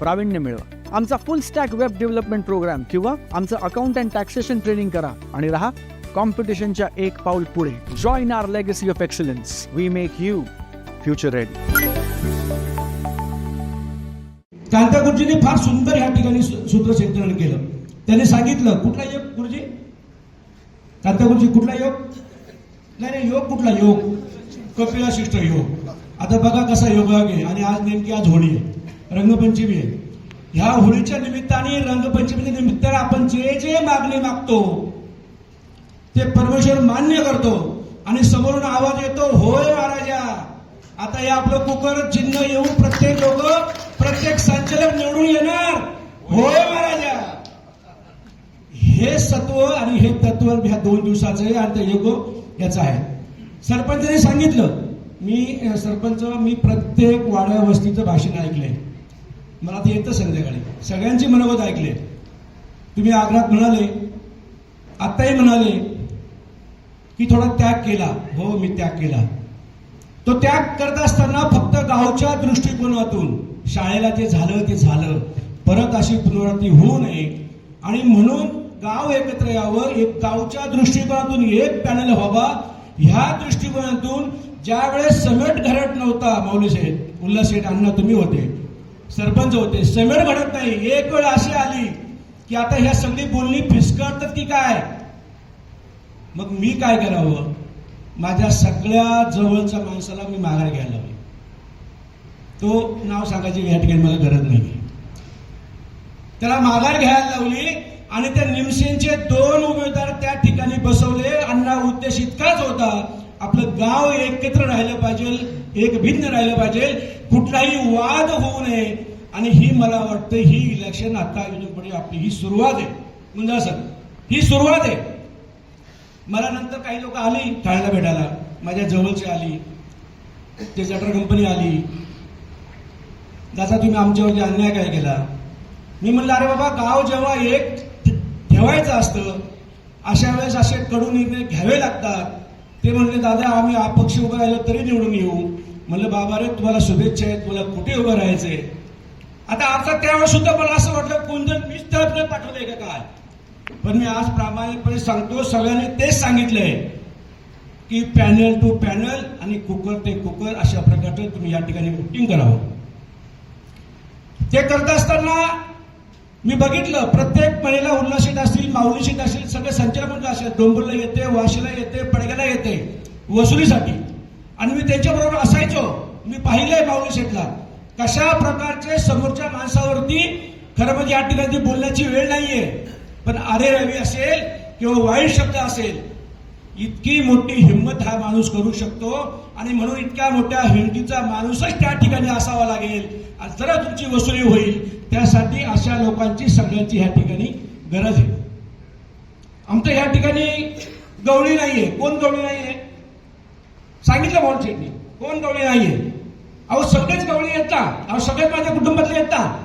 प्रावीण्य मिळवा. आमचा full stack web development program किंवा आमचं अकाउंट अँड टॅक्सेशन ट्रेनिंग करा आणि राहा कॉम्पिटिशनच्या एक पाऊल पुढे. Join our legacy of excellence we make you future ready Kanta गुरुजींनी फार सुंदर ह्या ठिकाणी सूत्रसंचलन केलं. त्याने सांगितलं कुठला योग गुरुजी? कांता गुरुजी कुठला योग? नाही नाही योग कुठला योग? कपिलाशिष्ट योग. आता बघा कसा योग आहे आणि आज नेमकी आज होळी आहे. रंगपंचमी. आहे ह्या होळीच्या निमित्ताने रंगपंचमीच्या निमित्ताने आपण जे जे मागणी मागतो ते परमेश्वर मान्य करतो आणि समोरून आवाज येतो होय महाराजा आता हे आपलं कुकर चिन्ह येऊन प्रत्येक लोक प्रत्येक संचालक निवडून येणार. होय महाराजा. हे सत्व आणि हे तत्व ह्या दोन दिवसाचं आहे आणि ते योग हो, याचं आहे. सरपंचाने सांगितलं मी सरपंच मी प्रत्येक वाड्या वस्तीचं भाषण ऐकलंय. मला ते येतं संध्याकाळी. सगळ्यांची मनोगत ऐकले. तुम्ही आग्रात म्हणाले आत्ताही म्हणाले की थोडा त्याग केला. हो मी त्याग केला. तो त्याग करत असताना फक्त गावच्या दृष्टिकोनातून शाळेला जे झालं ते झालं. परत अशी पुनरावृत्ती होऊ नये. आणि म्हणून गाव एकत्र यावं एक गावच्या दृष्टिकोनातून एक पॅनल व्हावा. ह्या दृष्टिकोनातून ज्यावेळेस समेट घरट नव्हता माऊली शेठ उल्हास शेठ अण्णा तुम्ही होते. सरपंच होते. समेळ घडत नाही. एक वेळ अशी आली की आता ह्या सगळी बोलणी फिसकळतात की काय? मग मी काय करावं? माझ्या सगळ्या जवळच्या माणसाला मी माघार घ्यायला हवी. तो नाव सांगायची या ठिकाणी मला गरज नाही त्याला माघार घ्यायला लावली आणि त्या निमसेनचे दोन आपलं गाव एकत्र राहिलं पाहिजे एक भिन्न राहिलं पाहिजे कुठलाही वाद होऊ नये. आणि ही मला वाटतं ही इलेक्शन आता अजूनपणे आपली ही सुरुवात आहे. म्हणजे असं ही सुरुवात आहे. मला नंतर काही लोक आली ठाण्याला भेटायला. माझ्या जवळची आली ते जटर कंपनी आली. दादा तुम्ही आमच्यावरती अन्याय काय केला? मी म्हणलं अरे बाबा गाव जेव्हा एक ठेवायचं असतं अशा वेळेस असे कडू निर्णय घ्यावे लागतात. ते म्हणले दादा आम्ही अपक्ष उभं राहिलो तरी निवडून येऊ. म्हणलं बाबा रे तुम्हाला शुभेच्छा आहेत तुला कुठे उभं राहायचंय? आता आता त्यावेळेस सुद्धा मला असं वाटलं कोणतं मीच त्याला पाठवलंय का काय? पण मी आज प्रामाणिकपणे सांगतो सगळ्यांनी तेच सांगितलंय की पॅनल टू पॅनल आणि कुकर ते कुकर अशा प्रकारचं तुम्ही या ठिकाणी वोटिंग करावं. ते करत असताना मी बघितलं प्रत्येक महिला उल्हासित असतील माऊलीशीत असतील सगळे संचालक असे असेल येते वाशीला येते पडग्याला येते वसुलीसाठी. आणि मी त्यांच्याबरोबर असायचो. मी पाहिलंय माऊली शेठला. कशा प्रकारचे समोरच्या माणसावरती खरं म्हणजे या ठिकाणी बोलण्याची वेळ नाहीये. पण अरे रवी असेल किंवा वाईट शब्द असेल इतकी मोठी हिंमत हा माणूस करू शकतो. आणि म्हणून इतक्या मोठ्या हिमतीचा माणूसच त्या ठिकाणी असावा लागेल. आणि जरा तुमची वसुली होईल. त्यासाठी अशा लोकांची सगळ्यांची ह्या ठिकाणी गरज आहे. आमचं ह्या ठिकाणी गवळी नाहीये. कोण गवळी नाहीये? सांगितलं मोहन शेट्टी कोण गवळी नाहीये? अहो सगळेच गवळी येतात. अहो सगळेच माझ्या कुटुंबातले येतात.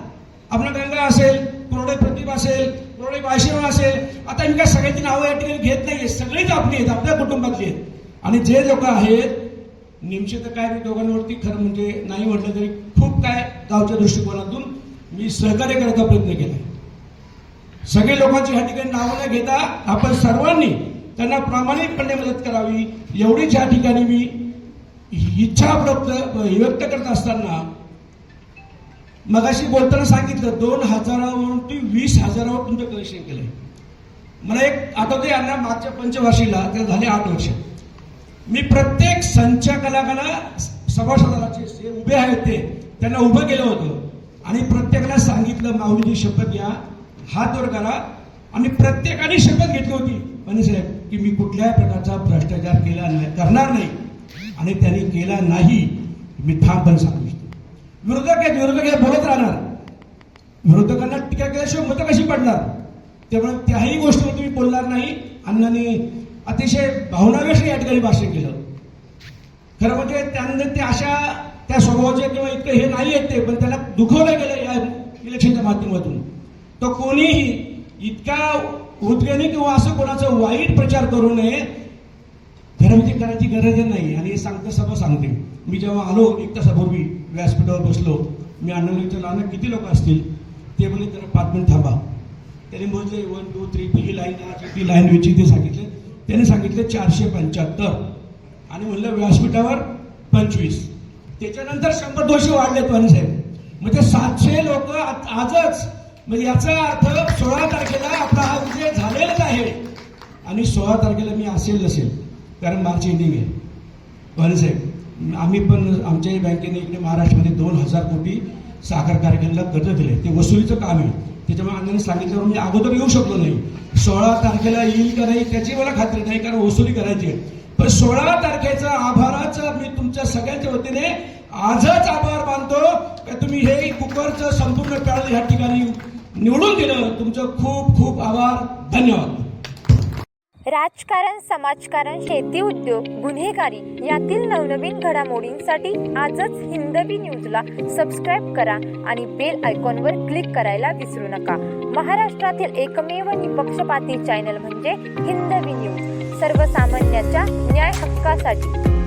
आपला गंगा असेल कोरडे प्रदीप असेल कोरडे वाशिम असेल आता मी काय सगळ्यांची नावं या ठिकाणी घेत नाहीये. सगळीच आपली आहेत आपल्या कुटुंबातली आहेत. आणि जे लोक आहेत निमशे तर काय मी दोघांवरती खरं म्हणजे नाही म्हटलं तरी खूप काय गावच्या दृष्टिकोनातून मी सहकार्य करायचा प्रयत्न केला सगळे लोकांची ह्या ठिकाणी नावं न घेता आपण सर्वांनी त्यांना प्रामाणिकपणे मदत करावी. एवढीच या ठिकाणी मी इच्छा व्यक्त व्यक्त करत असताना मगाशी बोलताना सांगितलं दोन हजारावरून ते वीस हजारावर तुमचं कलेक्शन केलंय. मला एक आठवते यांना मागच्या पंचवार्षीला त्या झाले आठ वर्ष. मी प्रत्येक संचालकाला सभासदाचे जे उभे आहेत ते त्यांना उभं केलं होतं. आणि प्रत्येकाला सांगितलं माऊलीची शपथ घ्या. हात वर करा. आणि प्रत्येकाने शपथ घेतली होती. म्हणजे साहेब की मी कुठल्याही प्रकारचा भ्रष्टाचार केला नाही करणार नाही. आणि त्यांनी केला नाही मी ठामपणे सांगू इच्छितो. विरोधक आहेत विरोधक हे बोलत राहणार. विरोधकांना टीका केल्याशिवाय मतं कशी पडणार? त्यामुळे त्याही गोष्टीवर तुम्ही बोलणार नाही. अण्णांनी अतिशय भावनावेश या ठिकाणी भाषण केलं. खरं म्हणजे त्यांना ते अशा त्या स्वभावाचे किंवा इतकं हे नाही आहेत ते पण त्याला दुखवलं गेलं या इलेक्शनच्या माध्यमातून. तो कोणीही इतका उद्गणी किंवा असं कोणाचं वाईट प्रचार करू नये घरगुती करायची गरज नाही. आणि हे सांगता सभा सांगते. मी जेव्हा आलो एक तासापूर्वी व्यासपीठावर बसलो. मी अण्णाला विचारलं अण्णा किती लोक असतील? ते म्हणजे जरा पाच मिनिट थांबा. त्याने मोजले वन टू थ्री ही लाईन ती लाईन विची ते सांगितले. त्याने सांगितले चारशे पंच्याहत्तर. आणि म्हणलं व्यासपीठावर पंचवीस. त्याच्यानंतर शंभर दोनशे वाढले वाणी साहेब. म्हणजे सातशे लोक आजच मग याचा अर्थ सोळा तारखेला आपला हा विजय झालेलाच आहे. आणि सोळा तारखेला मी असेल नसेल कारण मार्च एंडिंग आहे. वाणी साहेब आम्ही पण आमच्याही बँकेने इकडे महाराष्ट्रामध्ये दोन हजार कोटी साखर कारखान्याला कर्ज दिले ते वसुलीचं काम आहे. त्याच्यामुळे अण्णांनी सांगितल्यावर मी म्हणजे अगोदर येऊ शकलो नाही. सोळा तारखेला येईल का नाही त्याची मला खात्री नाही कारण वसुली करायची आहे. पण सोळा तारखेचा आभाराचं मी तुमच्या सगळ्यांच्या वतीने आजच आभार मानतो. का तुम्ही हे कुकरचं संपूर्ण पॅनल ह्या ठिकाणी निवडून दिलं तुमचं खूप खूप आभार. धन्यवाद. राजकारण समाजकारण शेती उद्योग गुन्हेगारी यातील नवनवीन घडामोडींसाठी आजच हिंदवी न्यूजला सबस्क्राईब करा आणि बेल आयकॉनवर क्लिक करायला विसरू नका. महाराष्ट्रातील एकमेव निपक्षपाती चॅनल म्हणजे हिंदवी न्यूज. सर्वसामान्यांच्या न्याय हक्कासाठी.